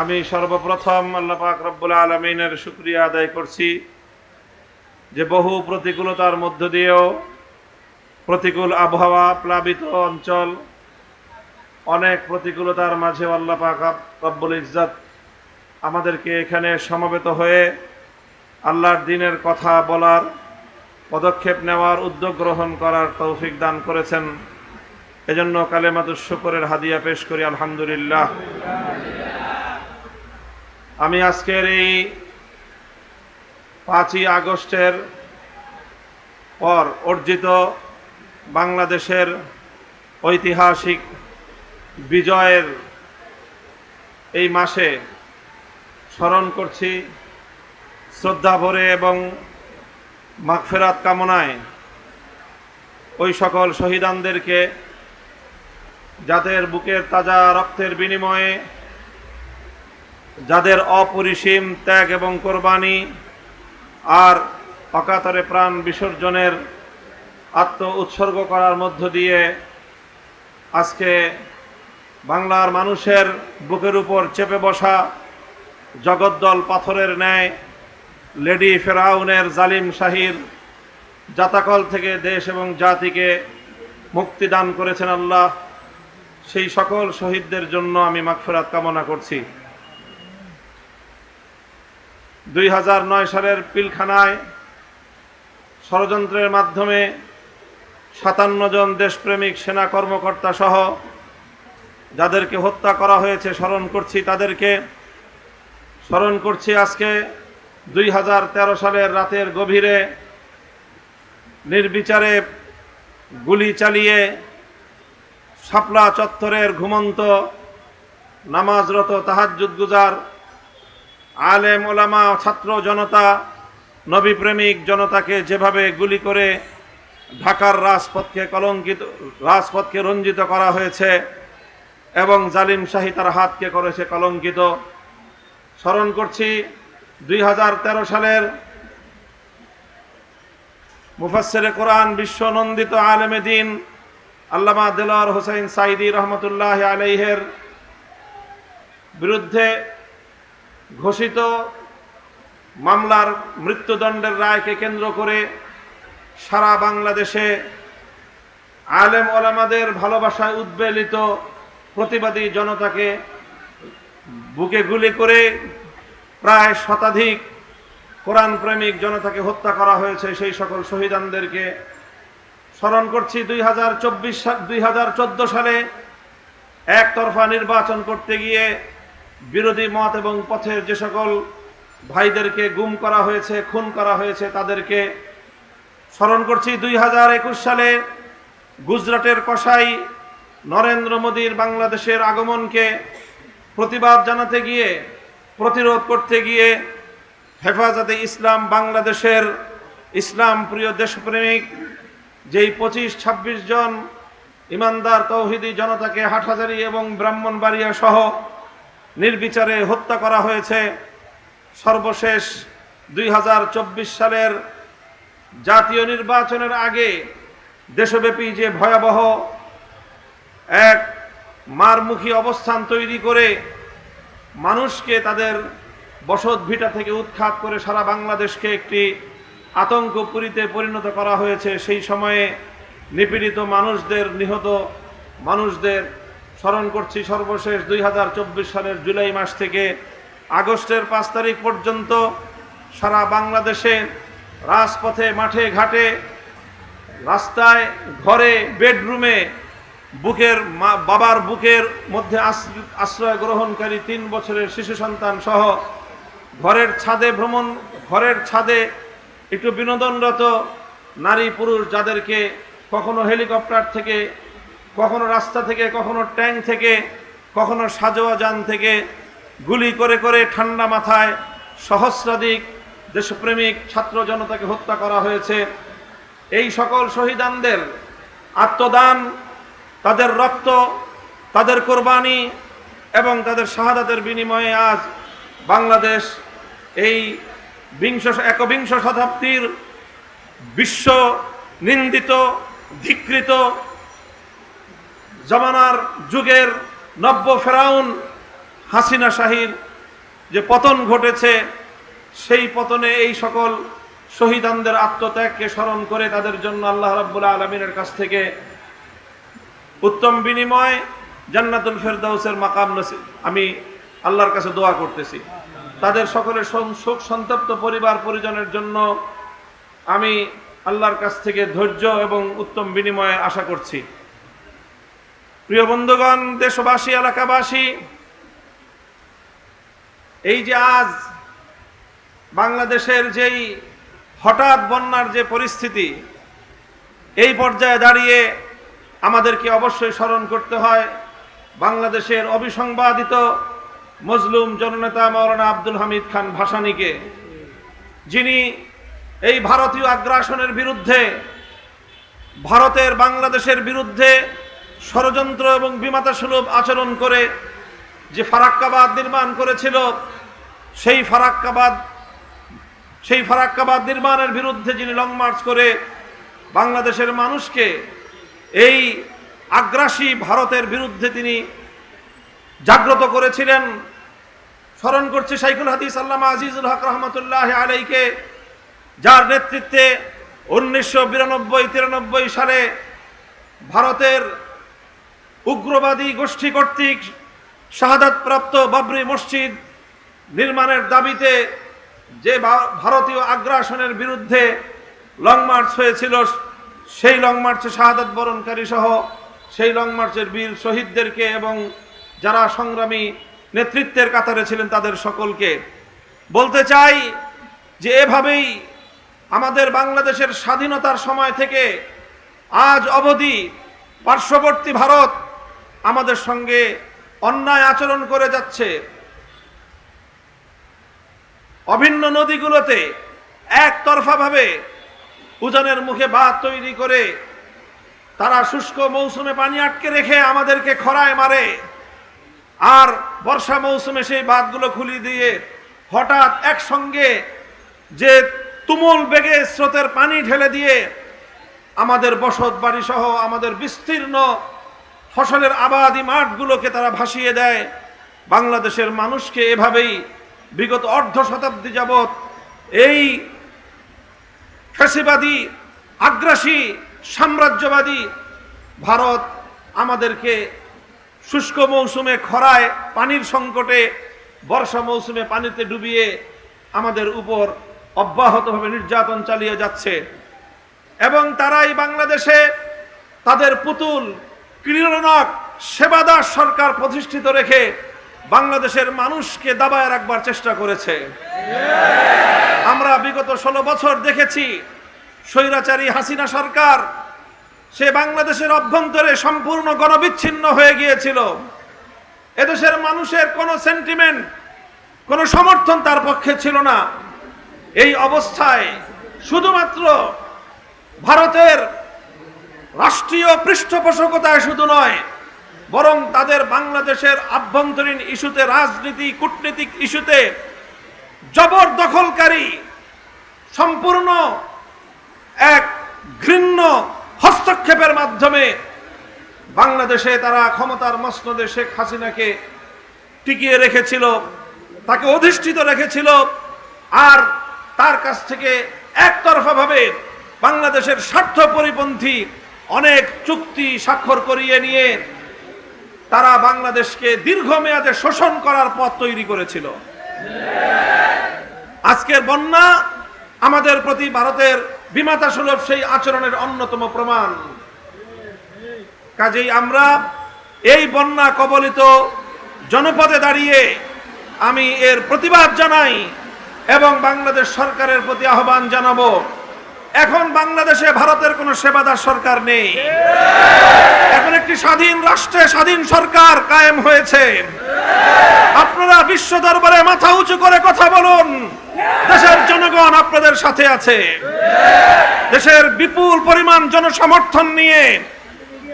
আমি সর্বপ্রথম আল্লাহ পাক রব্বুল আলমিনের শুক্রিয়া আদায় করছি যে বহু প্রতিকূলতার মধ্য দিয়েও প্রতিকূল আবহাওয়া প্লাবিত অঞ্চল অনেক প্রতিকূলতার মাঝে আল্লাহ পাক রব্বুল ইজ্জত আমাদেরকে এখানে সমবেত হয়ে আল্লাহর দিনের কথা বলার, পদক্ষেপ নেওয়ার, উদ্যোগ গ্রহণ করার তৌফিক দান করেছেন। এজন্য কালেমাতুর শুকরের হাদিয়া পেশ করি, আলহামদুলিল্লাহ। আমি আজকের এই পাঁচই আগস্টের পর অর্জিত বাংলাদেশের ঐতিহাসিক বিজয়ের এই মাসে স্মরণ করছি। শ্রদ্ধা ভরে এবং মাগফেরাত কামনায় ওই সকল শহীদানদেরকে যাদের বুকের তাজা রক্তের বিনিময়ে যাদের অপরিসীম ত্যাগ এবং কোরবানি আর অকাতরে প্রাণ বিসর্জনের আত্ম উৎসর্গ করার মধ্য দিয়ে আজকে বাংলার মানুষের বুকের উপর চেপে বসা জগদ্দল পাথরের ন্যায় লেডি ফেরাউনের জালিম শাহির জাতাকল থেকে দেশ এবং জাতিকে মুক্তি দান করেছেন আল্লাহ। সেই সকল শহীদদের জন্য আমি মাগফেরাত কামনা করছি। দুই হাজার নয় সালের পিলখানায় ষড়যন্ত্রের মাধ্যমে সাতান্ন জন দেশপ্রেমিক সেনা কর্মকর্তা সহ যাদেরকে হত্যা করা হয়েছে, স্মরণ করছি তাদেরকে। স্মরণ করছি আজকে দুই হাজার তেরো সালের রাতের গভীরে নির্বিচারে গুলি চালিয়ে শাপলা চত্বরের ঘুমন্ত নামাজরত তাহাজ্জুদ গুজার আলেম, ওলামা, ছাত্র জনতা, নবী প্রেমিক জনতাকে যেভাবে গুলি করে ঢাকার রাজপথকে কলঙ্কিত, রাজপথকে রঞ্জিত করা হয়েছে এবং জালিম শাহী তার হাতকে করেছে কলঙ্কিত। স্মরণ করছি, দুই হাজার তেরো সালের মুফাসের কোরআন বিশ্ব নন্দিত আলেমে দিন আল্লামা দেলার হোসেন সাইদি রহমতুল্লাহ আলাইহের বিরুদ্ধে ঘোষিত মামলার মৃত্যুদণ্ডের রায়কে কেন্দ্র করে সারা বাংলাদেশে আলেম ওলামাদের ভালোবাসায় উদ্বেলিত প্রতিবাদী জনতাকে বুকে গুলি করে প্রায় শতাধিক কোরআন প্রেমিক জনতাকে হত্যা করা হয়েছে, সেই সকল শহীদানদেরকে। স্মরণ করছি, দুই হাজার চব্বিশ দুই হাজার চোদ্দ সালে একতরফা নির্বাচন করতে গিয়ে বিরোধী মত এবং পথের যে সকল ভাইদেরকে গুম করা হয়েছে, খুন করা হয়েছে, তাদেরকে স্মরণ করছি, দুই হাজার একুশ সালে গুজরাটের কসাই নরেন্দ্র মোদীর বাংলাদেশের আগমনকে প্রতিবাদ জানাতে গিয়ে, প্রতিরোধ করতে গিয়ে হেফাজতে ইসলাম বাংলাদেশের ইসলাম প্রিয় দেশপ্রেমিক যেই পঁচিশ ছাব্বিশ জন ইমানদার তৌহিদি জনতাকে হাটহাজারি এবং ব্রাহ্মণবাড়িয়া সহ নির্বিচারে হত্যা করা হয়েছে সর্বশেষ দুই হাজার চব্বিশ সালের জাতীয় নির্বাচনের আগে দেশব্যাপী যে ভয়াবহ এক মারমুখী অবস্থান তৈরি করে মানুষকে তাদের বসত ভিটা থেকে উৎখাত করে সারা বাংলাদেশকে একটি আতঙ্কপুরীতে পরিণত করা হয়েছে, সেই সময়ে নিপীড়িত মানুষদের, নিহত মানুষদের স্মরণ করছি সর্বশেষ দুই হাজার চব্বিশ সালের জুলাই মাস থেকে আগস্টের পাঁচ তারিখ পর্যন্ত সারা বাংলাদেশে রাজপথে, মাঠে, ঘাটে, রাস্তায়, ঘরে, বেডরুমে বুকের বাবার বুকের মধ্যে আশ্রয় গ্রহণকারী তিন বছরের শিশু সন্তান সহ ঘরের ছাদে ভ্রমণ, ঘরের ছাদে একটু বিনোদনরত নারী পুরুষ যাদেরকে কখনো হেলিকপ্টার থেকে কখনো রাস্তা থেকে, কখনো ট্যাঙ্ক থেকে, কখনো সাজোয়া যান থেকে, গুলি করে করে ঠান্ডা মাথায় সহস্রাধিক দেশপ্রেমিক ছাত্র জনতাকে হত্যা করা হয়েছে। এই সকল শহীদানদের আত্মদান, তাদের রক্ত, তাদের কোরবানি এবং তাদের শাহাদাতের বিনিময়ে আজ বাংলাদেশ এই বিংশ, একবিংশ শতাব্দীর বিশ্ব নিন্দিত, ধিকৃত জমানার যুগের নব্য ফেরাউন হাসিনা শাহীর যে পতন ঘটেছে, সেই পতনে এই সকল শহীদানদের আত্মত্যাগকে স্মরণ করে তাদের জন্য আল্লাহ রাব্বুল আলমিনের কাছ থেকে উত্তম বিনিময় জান্নাতুল ফেরদাউসের মাকাম নসিব আমি আল্লাহর কাছে দোয়া করতেছি। তাদের সকলের শোক সন্তপ্ত পরিবার পরিজনের জন্য আমি আল্লাহর কাছ থেকে ধৈর্য এবং উত্তম বিনিময়ের আশা করছি। প্রিয় বন্ধুগণ, দেশবাসী, এলাকাবাসী, এই যে আজ বাংলাদেশের যেই হঠাৎ বন্যার যে পরিস্থিতি, এই পর্যায়ে দাঁড়িয়ে আমাদেরকে অবশ্যই স্মরণ করতে হয় বাংলাদেশের অবিসংবাদিত মজলুম জননেতা মৌলানা আব্দুল হামিদ খান ভাসানীকে, যিনি এই ভারতীয় আগ্রাসনের বিরুদ্ধে, ভারতের বাংলাদেশের বিরুদ্ধে ষড়যন্ত্র এবং বিমাতাসুলভ আচরণ করে যে ফারাক্কাবাদ নির্মাণ করেছিল, সেই ফারাক্কাবাদ সেই ফারাক্কাবাদ নির্মাণের বিরুদ্ধে যিনি লং মার্চ করে বাংলাদেশের মানুষকে এই আগ্রাসী ভারতের বিরুদ্ধে তিনি জাগ্রত করেছিলেন। স্মরণ করছে শাইখুল হাদিস আল্লামা আজিজুল হক রহমতুল্লাহ আলাইকে, যার নেতৃত্বে উনিশশো বিরানব্বই তিরানব্বই সালে ভারতের উগ্রবাদী গোষ্ঠী কর্তৃক শাহাদাতপ্রাপ্ত বাবরি মসজিদ নির্মাণের দাবিতে যে ভারতীয় আগ্রাসনের বিরুদ্ধে লং মার্চ হয়েছিল, সেই লং মার্চে শাহাদাত বরণকারী সহ সেই লং মার্চের বীর শহীদদেরকে এবং যারা সংগ্রামী নেতৃত্বের কাতারে ছিলেন তাদের সকলকে বলতে চাই যে এভাবেই আমাদের বাংলাদেশের স্বাধীনতার সময় থেকে আজ অবধি পার্শ্ববর্তী ভারত আমাদের সঙ্গে অন্যায় আচরণ করে যাচ্ছে। অভিন্ন নদীগুলোতে একতরফাভাবে উজানের মুখে বাঁধ তৈরি করে তারা শুষ্ক মৌসুমে পানি আটকে রেখে আমাদেরকে খরায় মারে। আর বর্ষা মৌসুমে সেই বাঁধগুলো খুলি দিয়ে হঠাৎ একসঙ্গে যে তুমুল বেগে স্রোতের পানি ঢেলে দিয়ে আমাদের বসত বাড়ি সহ আমাদের বিস্তীর্ণ ফসলের আবাদি মাঠগুলোকে তারা ভাসিয়ে দেয়। বাংলাদেশের মানুষকে এভাবেই বিগত অর্ধ শতাব্দী যাবৎ এই ফ্যাসিবাদী, আগ্রাসী, সাম্রাজ্যবাদী ভারত আমাদেরকে শুষ্ক মৌসুমে খরায়, পানির সংকটে, বর্ষা মৌসুমে পানিতে ডুবিয়ে আমাদের উপর অব্যাহতভাবে নির্যাতন চালিয়ে যাচ্ছে। এবং তারাই বাংলাদেশে তাদের পুতুল ক্রীড়নক সেবাদার সরকার প্রতিষ্ঠিত রেখে বাংলাদেশের মানুষকে দাবায় রাখবার চেষ্টা করেছে। আমরা বিগত ষোলো বছর দেখেছি, স্বৈরাচারী হাসিনা সরকার সে বাংলাদেশের অভ্যন্তরে সম্পূর্ণ গণবিচ্ছিন্ন হয়ে গিয়েছিল। এদেশের মানুষের কোনো সেন্টিমেন্ট কোনো সমর্থন তার পক্ষে ছিল না। এই অবস্থায় শুধুমাত্র ভারতের রাষ্ট্রীয় পৃষ্ঠপোষকতায় শুধু নয়, বরং তাদের বাংলাদেশের আভ্যন্তরীণ ইস্যুতে, রাজনীতি, কূটনীতিক ইস্যুতে জবরদখলকারী, সম্পূর্ণ এক ঘৃণ্য হস্তক্ষেপের মাধ্যমে বাংলাদেশে তারা ক্ষমতার মসনদে শেখ হাসিনাকে টিকিয়ে রেখেছিল, তাকে অধিষ্ঠিত রেখেছিল, আর তার কাছ থেকে একতরফাভাবে বাংলাদেশের স্বার্থ পরিপন্থী অনেক চুক্তি স্বাক্ষর করিয়ে নিয়ে তারা বাংলাদেশকে দীর্ঘমেয়াদে শোষণ করার পথ তৈরি করেছিল। আজকের বন্যা আমাদের প্রতি ভারতের বিমাতা সুলভ সেই আচরণের অন্যতম প্রমাণ। কাজেই আমরা এই বন্যা কবলিত জনপদে দাঁড়িয়ে আমি এর প্রতিবাদ জানাই এবং বাংলাদেশ সরকারের প্রতি আহ্বান জানাব। এখন বাংলাদেশে ভারতের কোনো সেবাদার সরকার নেই। এখন একটি স্বাধীন রাষ্ট্রে স্বাধীন সরকার কায়েম হয়েছে। আপনারা বিশ্ব দরবারে মাথা উঁচু করে কথা বলুন। দেশের জনগণ আপনাদের সাথে আছে। দেশের বিপুল পরিমাণ জনসমর্থন নিয়ে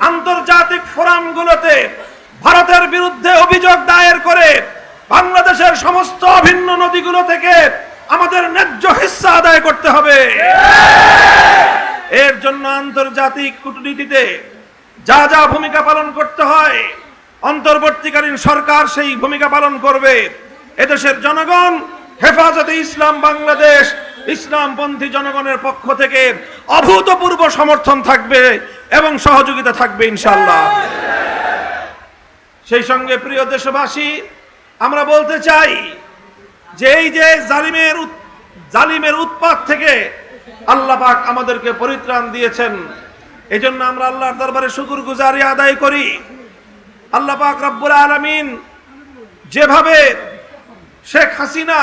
আন্তর্জাতিক ফোরামগুলোতে ভারতের বিরুদ্ধে অভিযোগ দায়ের করে বাংলাদেশের সমস্ত অভিন্ন নদীগুলো থেকে আমাদের ন্যায্য হিস্সা আদায় করতে হবে। এর জন্য আন্তর্জাতিক কূটনীতিতে যা যা ভূমিকা পালন করতে হয়, অন্তর্বর্তীকালীন সরকার সেই ভূমিকা পালন করবে। এদেশের জনগণ হেফাজতে ইসলাম বাংলাদেশ, ইসলামপন্থী জনগণের পক্ষ থেকে অভূতপূর্ব সমর্থন থাকবে এবং সহযোগিতা থাকবে ইনশাল্লাহ সেই সঙ্গে প্রিয় দেশবাসী, আমরা বলতে চাই যে এই যে জালিমের জালিমের উৎপাত থেকে আল্লাহ পাক আমাদেরকে পরিত্রাণ দিয়েছেন এই জন্য আমরা আল্লাহর দরবারে শুকুর গুজারি আদায় করি। আল্লাহ পাক রব্বুল আলমিন যেভাবে শেখ হাসিনা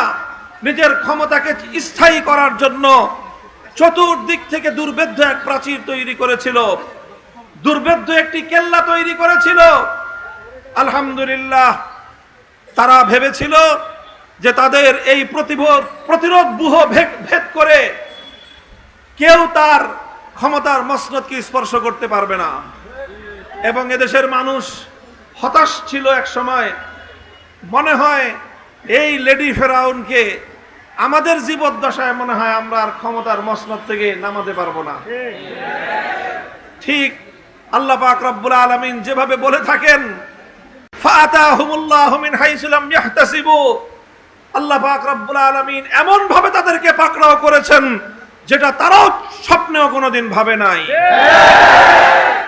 নিজের ক্ষমতাকে স্থায়ী করার জন্য চতুর্দিক থেকে দুর্বেদ্য এক প্রাচীর তৈরি করেছিল দুর্বেদ্য একটি কেল্লা তৈরি করেছিল, আলহামদুলিল্লাহ তারা ভেবেছিল যে তাদের এই প্রতিরোধ বুহ ভেদ করে কেউ তার ক্ষমতার মসনদকে স্পর্শ করতে পারবে না। এবং এদেশের মানুষ হতাশ ছিল এক সময়। মনে হয় এই লেডি ফেরাউনকে আমাদের জীবদ্দশায় মনে হয় আমরা আর ক্ষমতার মসনদ থেকে নামাতে পারব না। ঠিক আল্লাহ পাক রব্বুল আলামিন যেভাবে বলে থাকেন ফাতাহুমুল্লাহু মিন হাইসু লাম ইয়াহতাসিবু। আল্লাহ পাক রব্বুল আলামিন এমন ভাবে তাদেরকে পাকড়াও করেছেন, যেটা তারাও স্বপ্নেও কোনোদিন ভাবে নাই।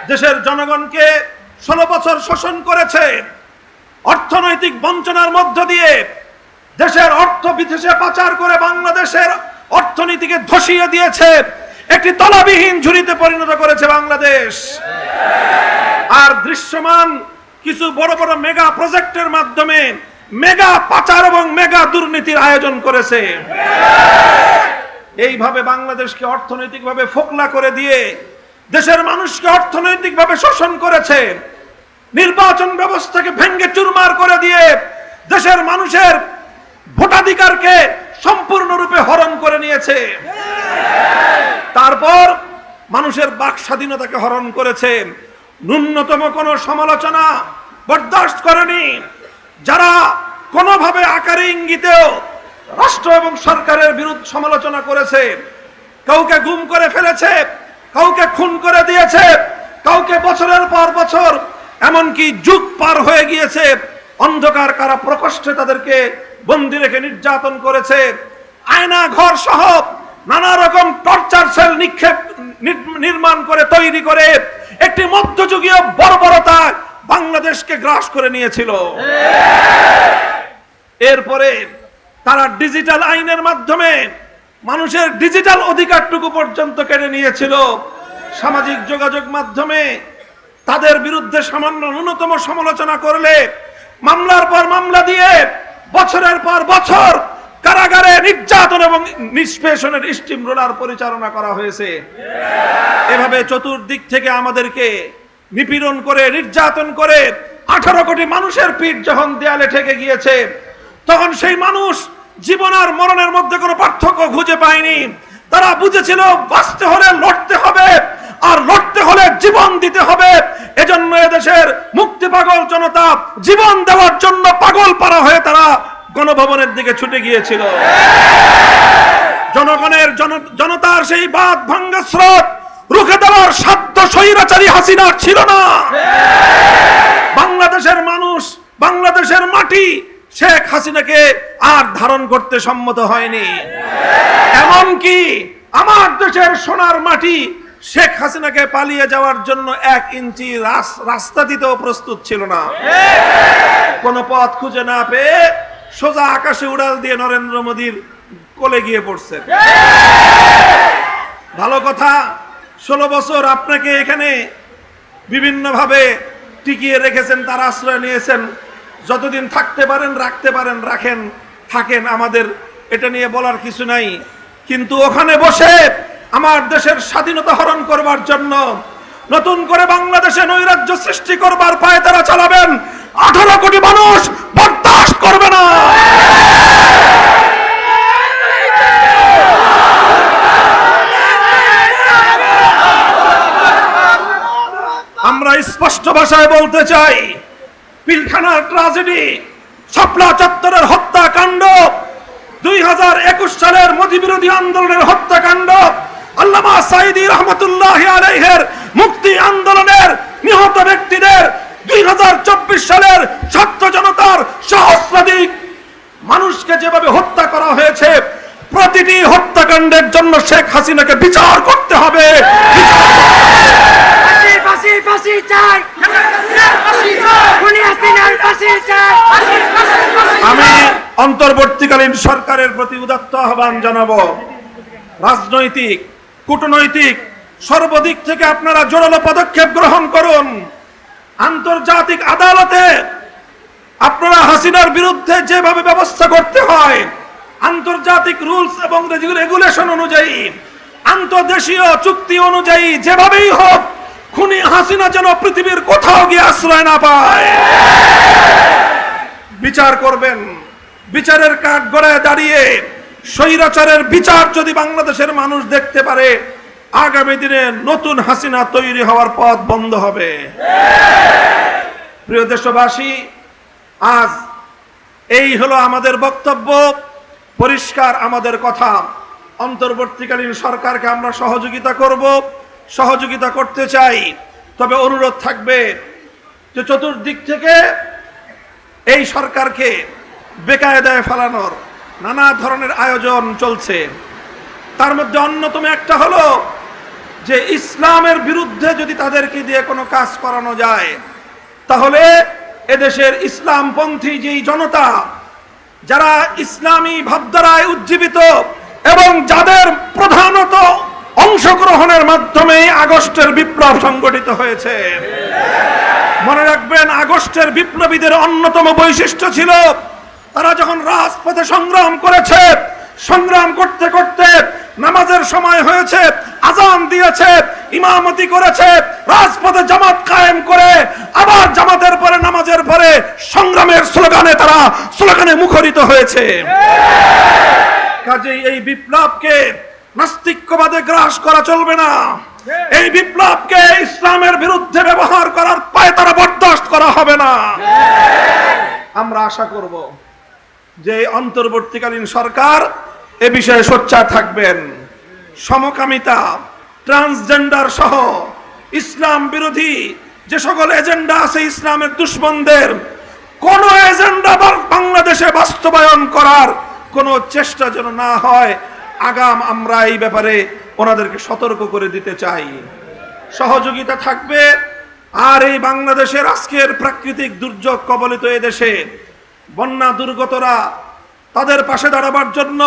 দেশের জনগণকে ষোলো বছর শোষণ করেছে, অর্থনৈতিক বঞ্চনার মধ্য দিয়ে দেশের অর্থ বিদেশে পাচার করে বাংলাদেশের অর্থনীতিকে ধসিয়ে দিয়েছে, একটি তলাবিহীন ঝুড়িতে পরিণত করেছে বাংলাদেশ। আর দৃশ্যমান কিছু বড় বড় মেগা প্রজেক্টের মাধ্যমে মেগা পাচার এবং মেগা দুর্নীতির আয়োজন করেছে। এইভাবে বাংলাদেশকে অর্থনৈতিকভাবে ফোকলা করে দিয়ে দেশের মানুষকে অর্থনৈতিকভাবে শোষণ করেছে। নির্বাচন ব্যবস্থাকে ভেঙ্গে চুরমার করে দিয়ে দেশের মানুষের ভোটাধিকারকে সম্পূর্ণরূপে হরণ করে নিয়েছে। তারপর মানুষের বাক স্বাধীনতাকে হরণ করেছে। ন্যূনতম কোনো সমালোচনা বরদাস্ত করেনি। যারা কোনোভাবে আকারে ইঙ্গিতেও রাষ্ট্র এবং সরকারের বিরুদ্ধে সমালোচনা করেছে, কাউকে গুম করে ফেলেছে, কাউকে খুন করে দিয়েছে, কাউকে বছরের পর বছর এমনকি যুগ পার হয়ে গিয়েছে, অন্ধকার কারা প্রকোষ্ঠে তাদেরকে বন্দি রেখে নির্যাতন করেছে, আয়না ঘর সহ নানা রকম টর্চার সেল নিক্ষেপ নির্মাণ করে, তৈরি করে, একটি মধ্যযুগীয় বর্বরতা বাংলাদেশকে গ্রাস করে নিয়েছিল। এরপরে তারা ডিজিটাল আইনের মাধ্যমে মানুষের ডিজিটাল অধিকারটুকু পর্যন্ত কেড়ে নিয়েছিল। সামাজিক যোগাযোগ মাধ্যমে তাদের বিরুদ্ধে সামান্য ন্যূনতম সমালোচনা করলে মামলার পর মামলা দিয়ে বছরের পর বছর কারাগারে নির্যাতন এবং নিষ্পেষণের স্টিম রোলার পরিচালনা করা হয়েছে। এভাবে চতুর্দিক থেকে আমাদেরকে নিপীড়ন করে, নির্যাতন করে আঠারো কোটি মানুষের পিঠ যখন দেয়ালে ঠেকে গিয়েছে, তখন সেই মানুষ জীবন আর মরণের মধ্যে কোনো পার্থক্য খুঁজে পায়নি। তারা বুঝেছিল, বাঁচতে হলে লড়তে হবে, আর লড়তে হলে জীবন দিতে হবে। এজন্য এদেশের মুক্তি পাগল জনতা জীবন দেওয়ার জন্য পাগল পারা হয়ে তারা গণভবনের দিকে ছুটে গিয়েছিল। জনগণের জন- জনতার সেই বাদ ভাঙ্গা স্রোত রুখে দেওয়ার সাধ্য স্বৈরাচারী হাসিনার ছিল না। বাংলাদেশের মানুষ বাংলাদেশের মাটি শেখ হাসিনাকে আর ধারণ করতে সম্মত হয়নি। এমনকি আমার দেশের সোনার মাটি শেখ হাসিনাকে পালিয়ে যাওয়ার জন্য এক ইঞ্চি রাস- রাস্তা দিতেও প্রস্তুত ছিল না। কোন পথ খুঁজে না পেয়ে সোজা আকাশে উড়াল দিয়ে নরেন্দ্র মোদীর কোলে গিয়ে পড়ছে ভালো কথা ষোলো বছর আপনাকে এখানে বিভিন্নভাবে টিকিয়ে রেখেছেন, তার আশ্রয় নিয়েছেন। যতদিন থাকতে পারেন, রাখতে পারেন, রাখেন, থাকেন আমাদের, এটা নিয়ে বলার কিছু নাই। কিন্তু ওখানে বসে আমার দেশের স্বাধীনতা হরণ করবার জন্য, নতুন করে বাংলাদেশে নৈরাজ্য সৃষ্টি করবার পায়ে তারা চালাবেন। আঠারো কোটি মানুষ বরদাস্ত করবে না আমরা স্পষ্ট ভাষায় বলতে চাই, পিলখানার ট্রাজেডি শাপলা চত্বরের হত্যাকাণ্ড, দুই হাজার একুশ সালের মোদী বিরোধী আন্দোলনের হত্যাকাণ্ড, আল্লামা সাইদি রহমতুল্লাহ আলাইহের মুক্তি আন্দোলনের নিহত ব্যক্তিদের দুই হাজার চব্বিশ সালের ছাত্র জনতার সহস্রাধিক মানুষকে যেভাবে হত্যা করা হয়েছে, প্রতিটি হত্যাকাণ্ডের জন্য শেখ হাসিনাকে বিচার করতে হবে। ফাঁসি ফাঁসি চাই। আমি অন্তর্বর্তীকালীন সরকারের প্রতি উদাত্ত আহ্বান জানাব। রাজনৈতিক, কূটনৈতিক, সর্বদিক থেকে আপনারা জোরালো পদক্ষেপ গ্রহণ করুন। আন্তর্জাতিক আদালতে আপনারা হাসিনার বিরুদ্ধে যেভাবে ব্যবস্থা করতে হয়, আন্তর্জাতিক রুলস এবং রেগুলেশন অনুযায়ী আন্তর্দেশীয় চুক্তি অনুযায়ী যেভাবেই হোক খুনি হাসিনা যেন পৃথিবীর কোথাও গিয়ে আশ্রয় না পায়। বিচার করবেন, বিচারের কাঠ গড়ায় দাঁড়িয়ে স্বৈরাচারের বিচার যদি বাংলাদেশের মানুষ দেখতে পারে, আগামী দিনে নতুন হাসিনা তৈরি হওয়ার পথ বন্ধ হবে। প্রিয় দেশবাসী, আজ এই হলো আমাদের বক্তব্য, পরিষ্কার আমাদের কথা। অন্তর্বর্তীকালীন সরকারকে আমরা সহযোগিতা করব। সহযোগিতা করতে চাই। তবে অনুরোধ থাকবে যে চতুর্দিক থেকে এই সরকারকে বেকায়দায় ফেলানোর নানা ধরনের আয়োজন চলছে। তার মধ্যে অন্যতম একটা হলো যে ইসলামের বিরুদ্ধে যদি তাদেরকে দিয়ে কোনো কাজ করানো যায়, তাহলে এদেশের ইসলামপন্থী যেই জনতা, যারা ইসলামী ভাবধারায় উজ্জীবিত এবং যাদের প্রধানত অংশগ্রহণের মাধ্যমে আগস্টের বিপ্লব সংগঠিত হয়েছে। মনে রাখবেন, আগস্টের বিপ্লবীদের অন্যতম বৈশিষ্ট্য ছিল, তারা যখন রাজপথে সংগ্রাম করেছে, সংগ্রাম করতে করতে নামাজের সময় হয়েছে, আজান দিয়েছে, ইমামতি করেছে, রাজপথে জামাত কায়েম করে, আবার জামাতের পরে, নামাজের পরে সংগ্রামের স্লোগানে তারা, স্লোগানে মুখরিত হয়েছে। কাজেই এই বিপ্লবকে নাস্তিক্যবাদে গ্রাস করা চলবে না। এই বিপ্লবকে ইসলামের বিরুদ্ধে ব্যবহার করার পায়ে তারা বরদাস্ত করা হবে না। আমরা আশা করব যে অন্তর্বর্তীকালীন সরকার এ বিষয়ে সোচ্চার থাকবেন। সমকামিতা ট্রান্সজেন্ডার সহ ইসলাম বিরোধী যে সকল এজেন্ডা আছে ইসলামের দুশ্মনদের কোন এজেন্ডা বাংলাদেশে বাস্তবায়ন করার কোনো চেষ্টা যেন না হয় আগাম আমরা এই ব্যাপারে ওনাদেরকে সতর্ক করে দিতে চাই। সহযোগিতা থাকবে। আর এই বাংলাদেশের আজকের প্রাকৃতিক দুর্যোগ কবলিত এদেশে বন্যা দুর্গতরা তাদের পাশে দাঁড়াবার জন্য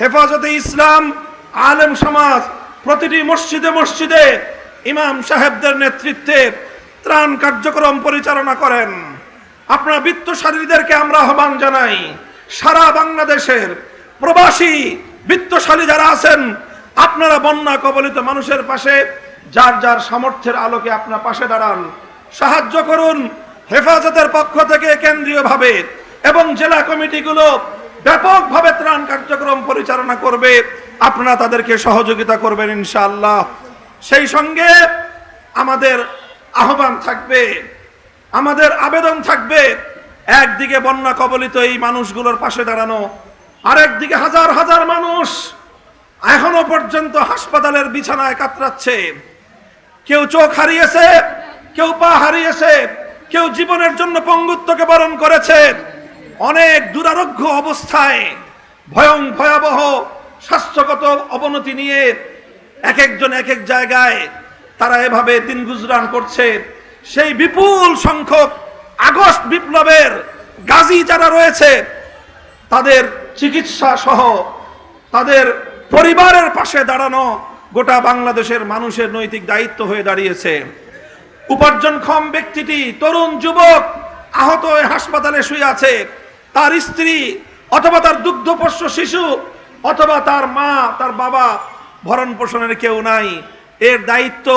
হেফাজতে ইসলাম, আলেম সমাজ, প্রতিটি মসজিদে মসজিদে ইমাম সাহেবদের নেতৃত্বে ত্রাণ কার্যক্রম পরিচালনা করেন। আপনার বৃত্তশালীদেরকে আমরা আহ্বান জানাই, সারা বাংলাদেশের প্রবাসী বৃত্তশালী যারা আছেন, আপনারা বন্যা কবলিত মানুষের পাশে, যার যার সামর্থ্যের আলোকে আপনার পাশে দাঁড়ান। সাহায্য করুন হেফাজতের পক্ষ থেকে কেন্দ্রীয়ভাবে এবং জেলা কমিটিগুলো ব্যাপকভাবে ত্রাণ কার্যক্রম পরিচালনা করবে। আপনারা তাদেরকে সহযোগিতা করবেন ইনশাআল্লাহ। সেই সঙ্গে আমাদের আহ্বান থাকবে, আমাদের আবেদন থাকবে, একদিকে বন্যা কবলিত এই মানুষগুলোর পাশে দাঁড়ানো আরেকদিকে হাজার হাজার মানুষ এখনও পর্যন্ত হাসপাতালের বিছানায় কাতরাচ্ছে। কেউ চোখ হারিয়েছে, কেউ পা হারিয়েছে, কেউ জীবনের জন্য পঙ্গুত্বকে বরণ করেছে। অনেক দুরারোগ্য অবস্থায় ভয়ং ভয়াবহ স্বাস্থ্যগত অবনতি নিয়ে এক একজন এক এক জায়গায় তারা এভাবে দিন গুজরান করছে। সেই বিপুল সংখ্যক আগস্ট বিপ্লবের গাজী যারা রয়েছে, তাদের চিকিৎসা সহ তাদের পরিবারের পাশে দাঁড়ানো গোটা বাংলাদেশের মানুষের নৈতিক দায়িত্ব হয়ে দাঁড়িয়েছে। উপার্জনক্ষম ব্যক্তিটি তরুণ যুবক, আহত হাসপাতালে শুয়ে আছে। তার স্ত্রী অথবা তার দুগ্ধপোষ্য শিশু অথবা তার মা, তার বাবা ভরণ পোষণের কেউ নাই। এর দায়িত্ব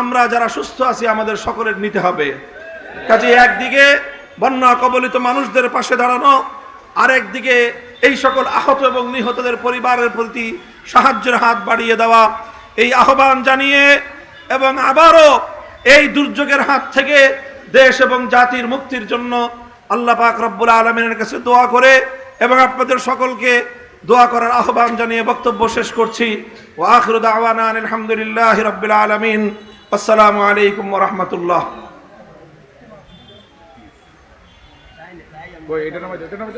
আমরা যারা সুস্থ আছি আমাদের সকলের নিতে হবে। কাজে একদিকে বন্যা কবলিত মানুষদের পাশে দাঁড়ানো, আরেকদিকে এই সকল আহত এবং নিহতদের পরিবারের প্রতি সাহায্যের হাত বাড়িয়ে দেওয়া। এই আহ্বান জানিয়ে এবং আবারও এই দুর্যোগের হাত থেকে দেশ এবং জাতির মুক্তির জন্য আল্লাহ পাক রব্বুল আলমিনের কাছে দোয়া করে এবং আপনাদের সকলকে দোয়া করার আহ্বান জানিয়ে বক্তব্য শেষ করছি। ও আখরুদ আওয়ানা আলহামদুলিল্লাহ রবিল আলমিন। আসসালামু আলাইকুম রহমতুল্লাহ। এটা নামা এটা নামা